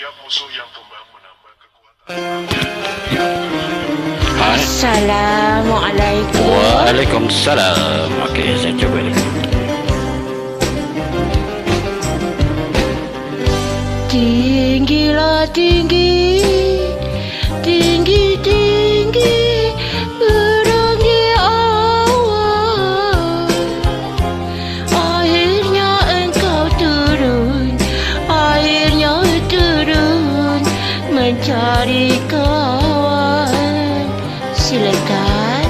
setiap musuh yang tumbang menambah kekuatan. Assalamualaikum. Waalaikumsalam. Okey, saya cuba ni. Tinggilah tinggi, tinggi mencari kawan. Silakan.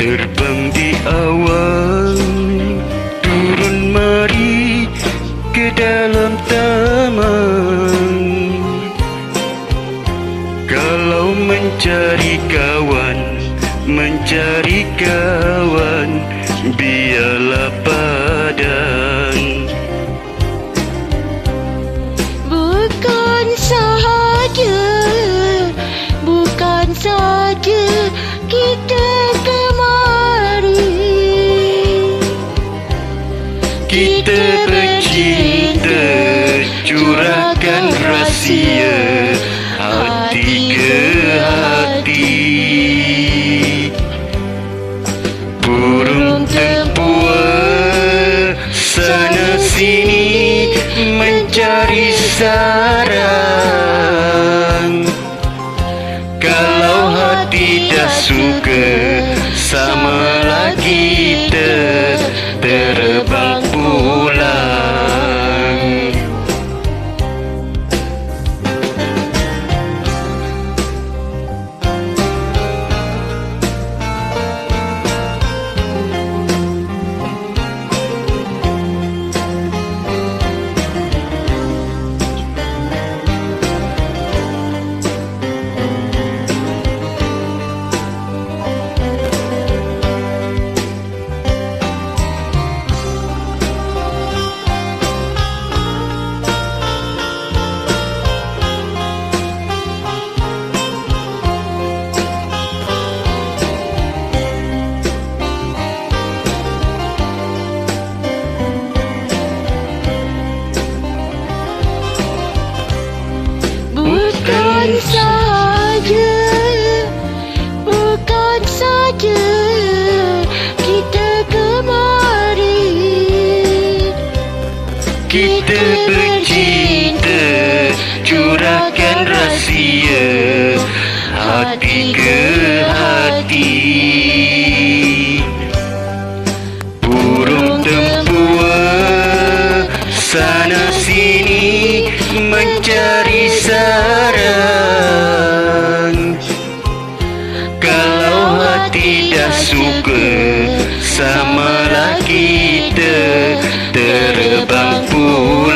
Terbang di awan, turun mari ke dalam taman. Kalau mencari kawan, mencari kawan, biarlah padan. Kita bercinta, curahkan rahsia hati ke hati. Burung tempua sana sini mencari sarang. Kalau hati dah suka, samalah kita terbang Kita bercinta, curahkan rahsia hati ke hati. Burung tempua sana sini mencari sarang. Kalau hati dah suka, samalah kita terbang pulang.